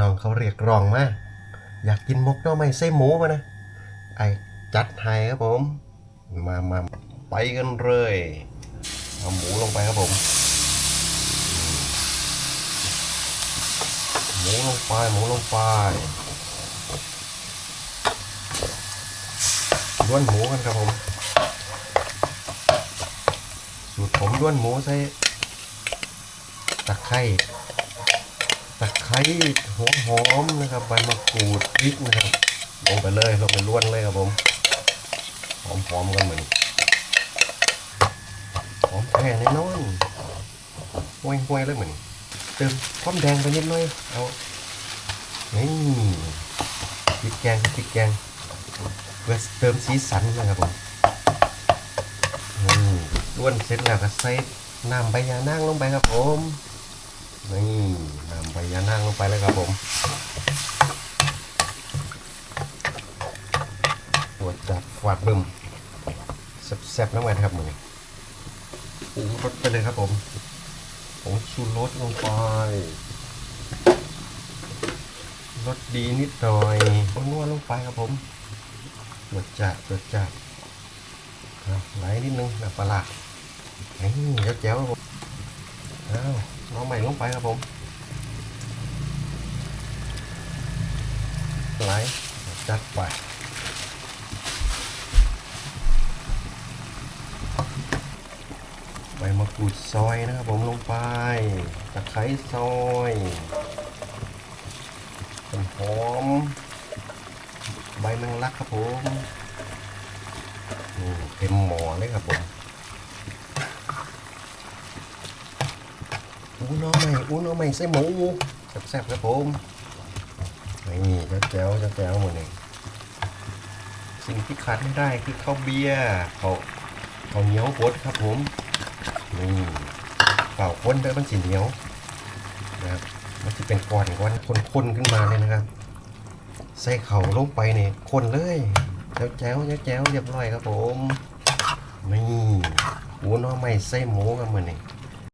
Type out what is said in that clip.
น้องเขาเรียกร้องมาอยากกินมกหน่อไม้ไส้หมูมานะ ไอจัดให้ครับผม มามาไปกันเลยเอาหมูลงไปครับผม หมูลงไปหมูลงไปด้วนหมูกันครับผม สูตรผมด้วนหมูใส่ตะไคร้ ตะไคร้หัวหอมนะครับใบมะกรูดพริกนะครับลงไปเลยลงไปล้วนเลยครับผมหอมๆกันเหมือนหอมแผ่แน่นอนห่วยห่วยๆเลยเหมือนเติมความแดงไปนิดหน่อยเอานี่พริกแกงพริกแกงเพื่อเติมสีสันนะครับผมอืมล้วนเสร็จแล้วก็ใส่น้ำใบยานางลงไปครับผม นี่นำใบยานางลงไปเลยครับผมปวดจัดฟาดบึมแซ่บๆน้ำมันครับมือปรุงรสไปเลยครับผมผงชูรสลงไปรสดีนิดหน่อยนวดลงไปครับผมปวดจัดปวดจัดไหลนิดนึงแบบปลาร้านี่แจ๋วๆครับผมเอา น้องใหม่ลงไปครับผมไหลจัดไปใบมะกรูดซอยนะครับผมลงไปตะไคร้ซอยต้นหอม ใบแมงลักครับผมเต็มหมอเลยครับผม อู้น้อใหม่อู้น้อใหม่ใส่หมูแซ่บๆครับผมนี่เจ้าแจ๋วเจ้าแจ๋วหมดเลยสิ่งที่ขาดไม่ได้คือข้าวเบียร์เขาวข้าวเหนียวบดครับผมนี่เป่าข้นด้วยมันสีเหนียวนะครับมันจะเป็นก้อนก้อนข้นๆขึ้นมาเลยนะครับ ใส่เข่าลงไปเนี่ยข้นเลยแจ๋วแจ๋วแจ๋วแจ๋วเรียบร้อยครับผมนี่หูน้อไม่ใส่หมูครับมือนี่